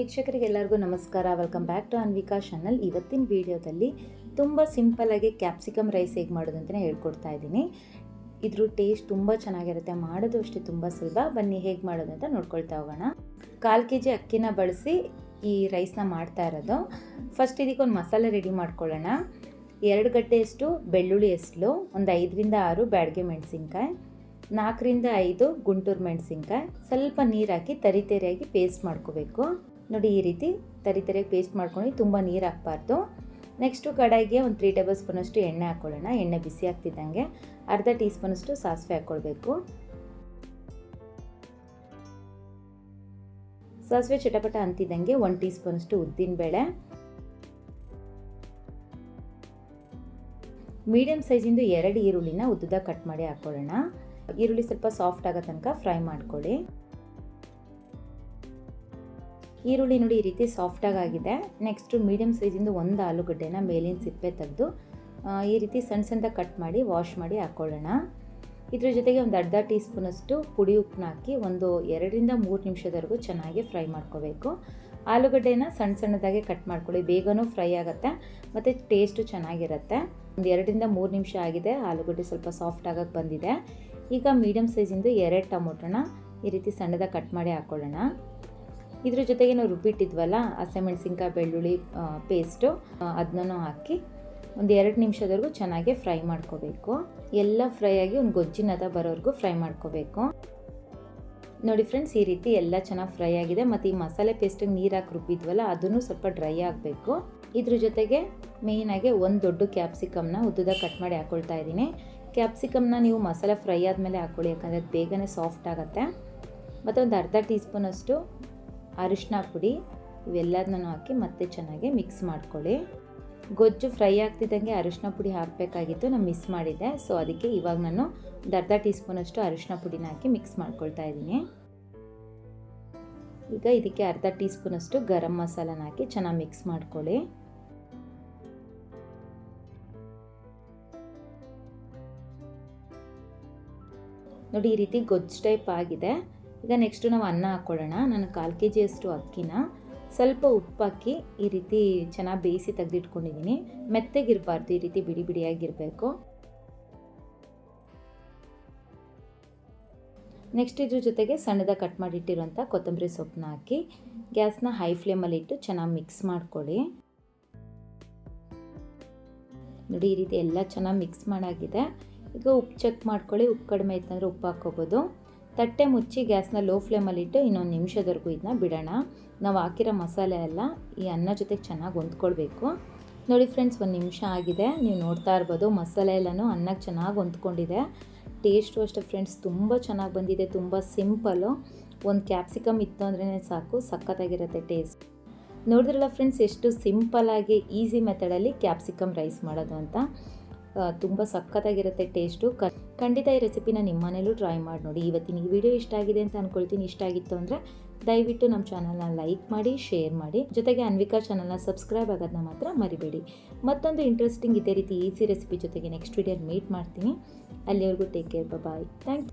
ವೀಕ್ಷಕರಿಗೆ ಎಲ್ಲರಿಗೂ ನಮಸ್ಕಾರ. Welcome back to Anvika channel ಇವತ್ತಿನ ವಿಡಿಯೋದಲ್ಲಿ ತುಂಬ ಸಿಂಪಲ್ಲಾಗಿ ಕ್ಯಾಪ್ಸಿಕಮ್ ರೈಸ್ ಹೇಗೆ ಮಾಡೋದು ಅಂತಲೇ ಹೇಳ್ಕೊಡ್ತಾ ಇದ್ದೀನಿ. ಇದ್ರ ಟೇಸ್ಟ್ ತುಂಬ ಚೆನ್ನಾಗಿರುತ್ತೆ. ಮಾಡೋದು ಅಷ್ಟೇ ತುಂಬ ಸುಲಭ. ಬನ್ನಿ ಹೇಗೆ ಮಾಡೋದು ಅಂತ ನೋಡ್ಕೊಳ್ತಾ ಹೋಗೋಣ. ಕಾಲು ಕೆ ಜಿ ಅಕ್ಕಿನ ಬಳಸಿ ಈ ರೈಸ್ನ ಮಾಡ್ತಾ ಇರೋದು. ಫಸ್ಟ್ ಇದಕ್ಕೊಂದು ಮಸಾಲೆ ರೆಡಿ ಮಾಡ್ಕೊಳ್ಳೋಣ. ಎರಡು ಗಡ್ಡೆಯಷ್ಟು ಬೆಳ್ಳುಳ್ಳಿ ಎಸ್ಲು ಒಂದು ಐದರಿಂದ ಆರು ಬ್ಯಾಡಗೆ ಮೆಣಸಿನ್ಕಾಯಿ, ನಾಲ್ಕರಿಂದ ಐದು ಗುಂಟೂರು ಮೆಣಸಿನ್ಕಾಯಿ. ಸ್ವಲ್ಪ ನೀರು ಹಾಕಿ ತರಿತರಿಯಾಗಿ ಪೇಸ್ಟ್ ಮಾಡ್ಕೋಬೇಕು. ನೋಡಿ ಈ ರೀತಿ ತರಿತರಿಯಾಗಿ ಪೇಸ್ಟ್ ಮಾಡ್ಕೊಂಡು ತುಂಬ ನೀರು ಹಾಕ್ಬಾರ್ದು. ನೆಕ್ಸ್ಟು ಕಡಾಯಿಗೆ ಒಂದು ತ್ರೀ ಟೇಬಲ್ ಸ್ಪೂನಷ್ಟು ಎಣ್ಣೆ ಹಾಕ್ಕೊಳ್ಳೋಣ ಎಣ್ಣೆ ಬಿಸಿ ಆಗ್ತಿದ್ದಂಗೆ ಅರ್ಧ ಟೀ ಸ್ಪೂನಷ್ಟು ಸಾಸಿವೆ ಹಾಕ್ಕೊಳ್ಬೇಕು. ಸಾಸಿವೆ ಚಟಪಟ ಅಂತಿದ್ದಂಗೆ ಒಂದು ಟೀ ಸ್ಪೂನಷ್ಟು ಉದ್ದಿನಬೇಳೆ ಮೀಡಿಯಮ್ ಸೈಜಿಂದು ಎರಡು ಈರುಳ್ಳಿನ ಉದ್ದದ ಕಟ್ ಮಾಡಿ ಹಾಕ್ಕೊಳ್ಳೋಣ. ಈರುಳ್ಳಿ ಸ್ವಲ್ಪ ಸಾಫ್ಟ್ ಆಗೋ ತನಕ ಫ್ರೈ ಮಾಡ್ಕೊಳ್ಳಿ. ಈರುಳ್ಳಿ ನೋಡಿ ಈ ರೀತಿ ಸಾಫ್ಟಾಗಿ ಆಗಿದೆ ನೆಕ್ಸ್ಟು ಮೀಡಿಯಮ್ ಸೈಜಿಂದು ಒಂದು ಆಲೂಗಡ್ಡೆನ ಮೇಲಿನ ಸಿಪ್ಪೆ ತೆಗೆದು ಈ ರೀತಿ ಸಣ್ಣ ಸಣ್ಣದಾಗಿ ಕಟ್ ಮಾಡಿ ವಾಶ್ ಮಾಡಿ ಹಾಕ್ಕೊಳ್ಳೋಣ ಇದ್ರ ಜೊತೆಗೆ ಒಂದು ಅರ್ಧ ಟೀ ಸ್ಪೂನಷ್ಟು ಪುಡಿ ಉಪ್ಪನ್ನ ಹಾಕಿ ಒಂದು ಎರಡರಿಂದ ಮೂರು ನಿಮಿಷದವರೆಗೂ ಚೆನ್ನಾಗಿ ಫ್ರೈ ಮಾಡ್ಕೋಬೇಕು. ಆಲೂಗಡ್ಡೆನ ಸಣ್ಣ ಸಣ್ಣದಾಗೆ ಕಟ್ ಮಾಡ್ಕೊಳ್ಳಿ. ಬೇಗನೂ ಫ್ರೈ ಆಗುತ್ತೆ, ಮತ್ತು ಟೇಸ್ಟು ಚೆನ್ನಾಗಿರುತ್ತೆ. ಒಂದು ಎರಡರಿಂದ ಮೂರು ನಿಮಿಷ ಆಗಿದೆ, ಆಲೂಗಡ್ಡೆ ಸ್ವಲ್ಪ ಸಾಫ್ಟ್ ಆಗೋಕ್ಕೆ ಬಂದಿದೆ. ಈಗ ಮೀಡಿಯಮ್ ಸೈಜಿಂದು ಎರಡು ಟೊಮೊಟೊನ ಈ ರೀತಿ ಸಣ್ಣದಾಗಿ ಕಟ್ ಮಾಡಿ ಹಾಕ್ಕೊಳ್ಳೋಣ ಇದ್ರ ಜೊತೆಗೆ ನಾವು ರುಬ್ಬಿಟ್ಟಿದ್ವಲ್ಲ ಹಸಿಮೆಣ್ಸಿನ್ಕಾಯಿ ಬೆಳ್ಳುಳ್ಳಿ ಪೇಸ್ಟು ಅದನ್ನೂ ಹಾಕಿ ಒಂದು ಎರಡು ನಿಮಿಷದವರೆಗೂ ಚೆನ್ನಾಗಿ ಫ್ರೈ ಮಾಡ್ಕೋಬೇಕು. ಎಲ್ಲ ಫ್ರೈ ಆಗಿ ಒಂದು ಗೊಜ್ಜಿನದ ಬರೋವರೆಗೂ ಫ್ರೈ ಮಾಡ್ಕೋಬೇಕು. ನೋಡಿ ಫ್ರೆಂಡ್ಸ್, ಈ ರೀತಿ ಎಲ್ಲ ಚೆನ್ನಾಗಿ ಫ್ರೈ ಆಗಿದೆ. ಮತ್ತು ಈ ಮಸಾಲೆ ಪೇಸ್ಟಿಗೆ ನೀರು ಹಾಕಿ ರುಬ್ಬಿದ್ವಲ್ಲ, ಅದನ್ನು ಸ್ವಲ್ಪ ಡ್ರೈ ಆಗಬೇಕು. ಇದ್ರ ಜೊತೆಗೆ ಮೇಯ್ನಾಗಿ ಒಂದು ದೊಡ್ಡ ಕ್ಯಾಪ್ಸಿಕಮ್ನ ಉದ್ದದ ಕಟ್ ಮಾಡಿ ಹಾಕ್ಕೊಳ್ತಾ ಇದ್ದೀನಿ. ಕ್ಯಾಪ್ಸಿಕಮ್ನ ನೀವು ಮಸಾಲೆ ಫ್ರೈ ಆದಮೇಲೆ ಹಾಕ್ಕೊಳ್ಳಿ ಯಾಕಂದರೆ ಬೇಗನೆ ಸಾಫ್ಟ್ ಆಗುತ್ತೆ. ಮತ್ತು ಒಂದು ಅರ್ಧ ಟೀ ಸ್ಪೂನಷ್ಟು ಅರಿಶಿನ ಪುಡಿ ಇವೆಲ್ಲದನ್ನೂ ಹಾಕಿ ಮತ್ತೆ ಚೆನ್ನಾಗಿ ಮಿಕ್ಸ್ ಮಾಡ್ಕೊಳ್ಳಿ. ಗೊಜ್ಜು ಫ್ರೈ ಆಗ್ತಿದ್ದಂಗೆ ಅರಿಶಿನ ಪುಡಿ ಹಾಕಬೇಕಾಗಿತ್ತು, ನಾನು ಮಿಸ್ ಮಾಡಿದ್ದೆ. ಸೊ ಅದಕ್ಕೆ ಇವಾಗ ನಾನು ಒಂದು ಅರ್ಧ ಟೀ ಸ್ಪೂನಷ್ಟು ಅರಿಶಿನ ಪುಡಿನ ಹಾಕಿ ಮಿಕ್ಸ್ ಮಾಡ್ಕೊಳ್ತಾ ಇದ್ದೀನಿ. ಈಗ ಇದಕ್ಕೆ ಅರ್ಧ ಟೀ ಸ್ಪೂನಷ್ಟು ಗರಂ ಮಸಾಲನ ಹಾಕಿ ಚೆನ್ನಾಗಿ ಮಿಕ್ಸ್ ಮಾಡ್ಕೊಳ್ಳಿ. ನೋಡಿ, ಈ ರೀತಿ ಗೊಜ್ಜು ಟೈಪ್ ಆಗಿದೆ. ಈಗ ನೆಕ್ಸ್ಟು ನಾವು ಅನ್ನ ಹಾಕ್ಕೊಳ್ಳೋಣ. ನಾನು ಕಾಲು ಕೆ ಜಿಯಷ್ಟು ಅಕ್ಕಿನ ಸ್ವಲ್ಪ ಉಪ್ಪು ಹಾಕಿ ಈ ರೀತಿ ಚೆನ್ನಾಗಿ ಬೇಯಿಸಿ ತೆಗೆದಿಟ್ಕೊಂಡಿದ್ದೀನಿ. ಮೆತ್ತಗಿರಬಾರ್ದು, ಈ ರೀತಿ ಬಿಡಿ ಬಿಡಿಯಾಗಿರಬೇಕು. ನೆಕ್ಸ್ಟ್ ಇದ್ರ ಜೊತೆಗೆ ಸಣ್ಣದಾಗಿ ಕಟ್ ಮಾಡಿಟ್ಟಿರುವಂಥ ಕೊತ್ತಂಬರಿ ಸೊಪ್ಪನ್ನ ಹಾಕಿ ಗ್ಯಾಸ್ನ ಹೈ ಫ್ಲೇಮಲ್ಲಿ ಇಟ್ಟು ಚೆನ್ನಾಗಿ ಮಿಕ್ಸ್ ಮಾಡ್ಕೊಳ್ಳಿ. ನೋಡಿ, ಈ ರೀತಿ ಎಲ್ಲ ಚೆನ್ನಾಗಿ ಮಿಕ್ಸ್ ಮಾಡಾಗಿದೆ. ಈಗ ಉಪ್ಪು ಚೆಕ್ ಮಾಡ್ಕೊಳ್ಳಿ. ಉಪ್ಪು ಕಡಿಮೆ ಇತ್ತಂದರೆ ಉಪ್ಪು ಹಾಕ್ಕೋಬೋದು. ತಟ್ಟೆ ಮುಚ್ಚಿ ಗ್ಯಾಸ್ನ ಲೋ ಫ್ಲೇಮಲ್ಲಿಟ್ಟು ಇನ್ನೊಂದು ನಿಮಿಷದವರೆಗೂ ಇದನ್ನ ಬಿಡೋಣ. ನಾವು ಹಾಕಿರೋ ಮಸಾಲೆ ಎಲ್ಲ ಈ ಅನ್ನ ಜೊತೆಗೆ ಚೆನ್ನಾಗಿ ಹೊಂದ್ಕೊಳ್ಬೇಕು. ನೋಡಿ ಫ್ರೆಂಡ್ಸ್ ಒಂದು ನಿಮಿಷ ಆಗಿದೆ. ನೀವು ನೋಡ್ತಾ ಇರ್ಬೋದು ಮಸಾಲೆ ಎಲ್ಲನೂ ಅನ್ನಕ್ಕೆ ಚೆನ್ನಾಗಿ ಹೊಂದ್ಕೊಂಡಿದೆ. ಟೇಸ್ಟು ಅಷ್ಟೇ ಫ್ರೆಂಡ್ಸ್ ತುಂಬ ಚೆನ್ನಾಗಿ ಬಂದಿದೆ, ತುಂಬ ಸಿಂಪಲ್ಲು ಒಂದು ಕ್ಯಾಪ್ಸಿಕಮ್ ಇತ್ತು ಅಂದ್ರೇ ಸಾಕು, ಸಖತ್ತಾಗಿರುತ್ತೆ ಟೇಸ್ಟ್ ನೋಡಿದ್ರಲ್ಲ ಫ್ರೆಂಡ್ಸ್ ಎಷ್ಟು ಸಿಂಪಲ್ಲಾಗಿ ಈಸಿ ಮೆಥಡಲ್ಲಿ ಕ್ಯಾಪ್ಸಿಕಮ್ ರೈಸ್ ಮಾಡೋದು ಅಂತ. ತುಂಬ ಸಖತ್ತಾಗಿರುತ್ತೆ ಟೇಸ್ಟು ಕ ಖಂಡಿತ ಈ ರೆಸಿಪಿನ ನಿಮ್ಮ ಮನೇಲೂ ಟ್ರೈ ಮಾಡಿ ನೋಡಿ. ಇವತ್ತಿನ ಈ ವಿಡಿಯೋ ಇಷ್ಟ ಆಗಿದೆ ಅಂತ ಅಂದ್ಕೊಳ್ತೀನಿ ಇಷ್ಟ ಆಗಿತ್ತು ಅಂದರೆ ದಯವಿಟ್ಟು ನಮ್ಮ ಚಾನಲ್ನ ಲೈಕ್ ಮಾಡಿ ಶೇರ್ ಮಾಡಿ. ಜೊತೆಗೆ ಅನ್ವಿಕಾ ಚಾನಲ್ನ ಸಬ್ಸ್ಕ್ರೈಬ್ ಆಗೋದನ್ನ ಮಾತ್ರ ಮರಿಬೇಡಿ. ಮತ್ತೊಂದು ಇಂಟ್ರೆಸ್ಟಿಂಗ್ ಇದೇ ರೀತಿ ಈಸಿ ರೆಸಿಪಿ ಜೊತೆಗೆ ನೆಕ್ಸ್ಟ್ ವಿಡಿಯೋಲಿ ಮೀಟ್ ಮಾಡ್ತೀನಿ. ಅಲ್ಲಿವರೆಗೂ take care bye thank you